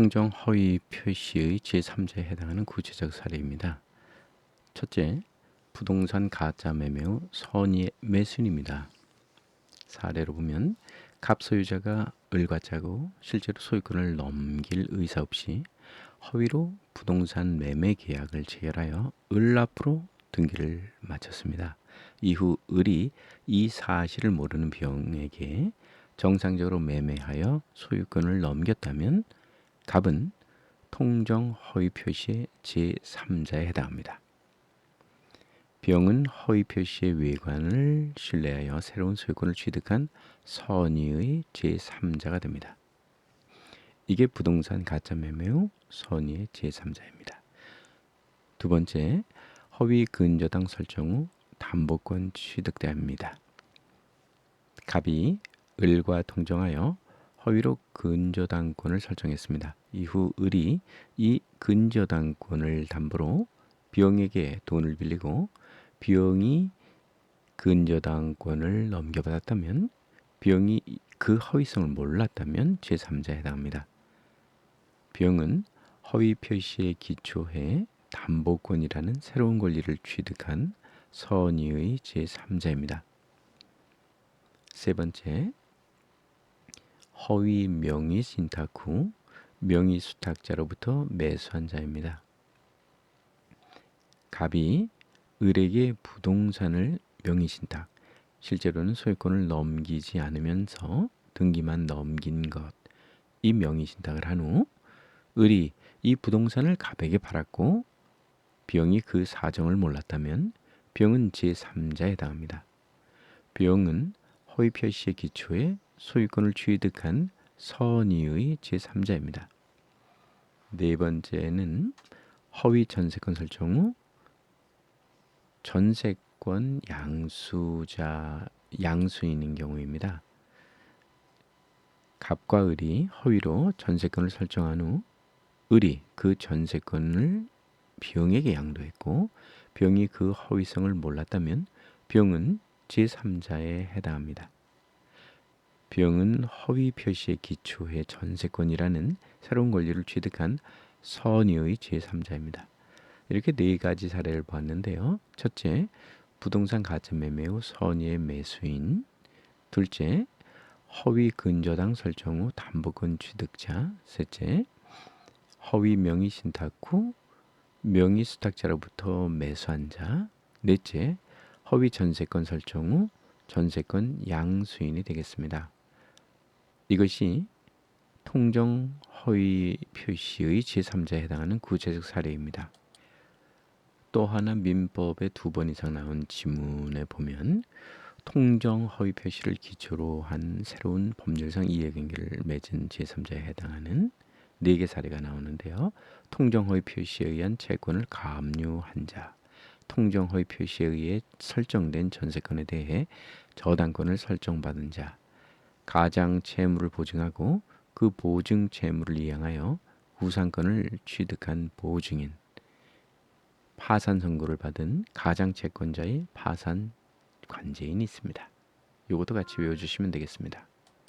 통정 허위 표시의 제3자에 해당하는 구체적 사례입니다. 첫째, 부동산 가짜 매매 후 선의 매순입니다. 사례로 보면 갑 소유자가 을과 짜고 실제로 소유권을 넘길 의사 없이 허위로 부동산 매매 계약을 체결하여 을 앞으로 등기를 마쳤습니다. 이후 을이 이 사실을 모르는 병에게 정상적으로 매매하여 소유권을 넘겼다면 갑은 통정 허위 표시의 제3자에 해당합니다. 병은 허위 표시의 외관을 신뢰하여 새로운 소유권을 취득한 선의의 제3자가 됩니다. 이게 부동산 가짜 매매 후 선의의 제3자입니다. 두 번째, 허위 근저당 설정 후 담보권 취득대합니다. 갑이 을과 통정하여 허위로 근저당권을 설정했습니다. 이후 을이 이 근저당권을 담보로 비용에게 돈을 빌리고 비용이 근저당권을 넘겨받았다면 비용이 그 허위성을 몰랐다면 제3자에 해당합니다. 비용은 허위 표시에 기초해 담보권이라는 새로운 권리를 취득한 선의의 제3자입니다. 세 번째, 허위 명의 신탁 후 명의 수탁자로부터 매수한 자입니다. 갑이 을에게 부동산을 명의 신탁, 실제로는 소유권을 넘기지 않으면서 등기만 넘긴 것, 이 명의 신탁을 한 후 을이 이 부동산을 갑에게 팔았고 비용이 그 사정을 몰랐다면 비용은 제3자에 해당합니다. 비용은 허위 표시의 기초에 소유권을 취득한 선의의 제3자입니다. 네 번째는 허위 전세권 설정 후 전세권 양수자 양수인인 경우입니다. 갑과 을이 허위로 전세권을 설정한 후 을이 그 전세권을 병에게 양도했고 병이 그 허위성을 몰랐다면 병은 제3자에 해당합니다. 병은 허위 표시에 기초해 전세권이라는 새로운 권리를 취득한 선의의 제3자입니다. 이렇게 네 가지 사례를 보았는데요. 첫째, 부동산 가짜 매매 후 선의의 매수인. 둘째, 허위 근저당 설정 후 담보권 취득자. 셋째, 허위 명의 신탁 후 명의 수탁자로부터 매수한 자. 넷째, 허위 전세권 설정 후 전세권 양수인이 되겠습니다. 이것이 통정 허위 표시의 제3자에 해당하는 구체적 사례입니다. 또 하나 민법에 두 번 이상 나온 지문에 보면 통정 허위 표시를 기초로 한 새로운 법률상 이해관계를 맺은 제3자에 해당하는 네 개 사례가 나오는데요. 통정 허위 표시에 의한 채권을 감유한 자, 통정 허위 표시에 의해 설정된 전세권에 대해 저당권을 설정받은 자, 가장 채무를 보증하고 그 보증 채무를 이행하여 우상권을 취득한 보증인, 파산 선고를 받은 가장 채권자의 파산 관제인이 있습니다. 이것도 같이 외워주시면 되겠습니다.